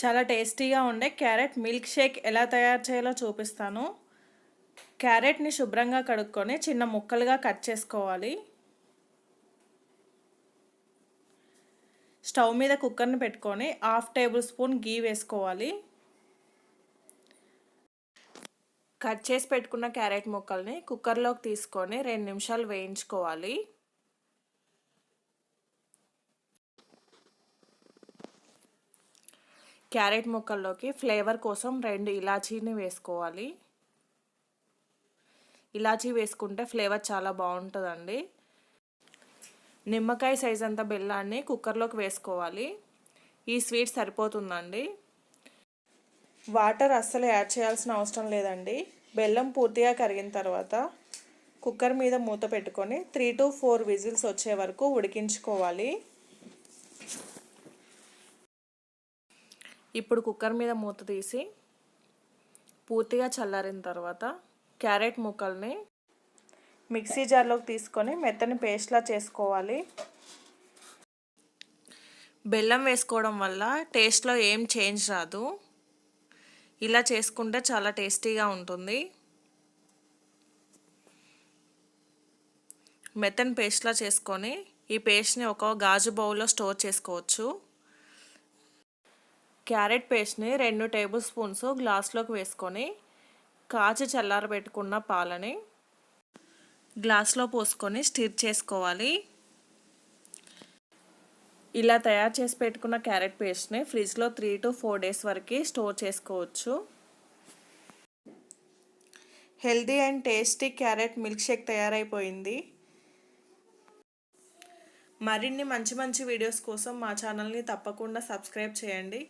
చాలా టేస్టీగా ఉండే క్యారెట్ మిల్క్ షేక్ ఎలా తయారు చేయాలో చూపిస్తాను. క్యారెట్ని శుభ్రంగా కడుక్కొని చిన్న ముక్కలుగా కట్ చేసుకోవాలి. స్టవ్ మీద కుక్కర్ని పెట్టుకొని హాఫ్ టేబుల్ స్పూన్ గీ వేసుకోవాలి. కట్ చేసి పెట్టుకున్న క్యారెట్ ముక్కల్ని కుక్కర్లోకి తీసుకొని రెండు నిమిషాలు వేయించుకోవాలి. క్యారెట్ ముక్కల్లోకి ఫ్లేవర్ కోసం రెండు ఇలాచీని వేసుకోవాలి. ఇలాచీ వేసుకుంటే ఫ్లేవర్ చాలా బాగుంటుందండి. నిమ్మకాయ సైజ్ అంత బెల్లాన్ని కుక్కర్లోకి వేసుకోవాలి. ఈ స్వీట్ సరిపోతుందండి. వాటర్ అస్సలు యాడ్ చేయాల్సిన అవసరం లేదండి. బెల్లం పూర్తిగా కరిగిన తర్వాత కుక్కర్ మీద మూత పెట్టుకొని త్రీ టు ఫోర్ విజిల్స్ వచ్చే వరకు ఉడికించుకోవాలి. ఇప్పుడు కుక్కర్ మీద మూత తీసి పూర్తిగా చల్లారిన తర్వాత క్యారెట్ ముక్కల్ని మిక్సీ జార్లోకి తీసుకొని మెత్తని పేస్ట్లా చేసుకోవాలి. బెల్లం వేసుకోవడం వల్ల టేస్ట్లో ఏం చేంజ్ రాదు. ఇలా చేసుకుంటే చాలా టేస్టీగా ఉంటుంది. మెత్తని పేస్ట్లా చేసుకొని ఈ పేస్ట్ని ఒక గాజు బౌల్లో స్టోర్ చేసుకోవచ్చు. క్యారెట్ పేస్ట్ని రెండు టేబుల్ స్పూన్స్ గ్లాస్లోకి వేసుకొని కాచి చల్లారబెట్టుకున్న పాలని గ్లాస్లో పోసుకొని స్టిర్ చేసుకోవాలి. ఇలా తయారు చేసి పెట్టుకున్న క్యారెట్ పేస్ట్ని ఫ్రిడ్జ్లో త్రీ టు ఫోర్ డేస్ వరకు స్టోర్ చేసుకోవచ్చు. Healthy and tasty carrot milk shake తయారైపోయింది. మరిన్ని మంచి మంచి వీడియోస్ కోసం మా ఛానల్ని తప్పకుండా సబ్స్క్రైబ్ చేయండి.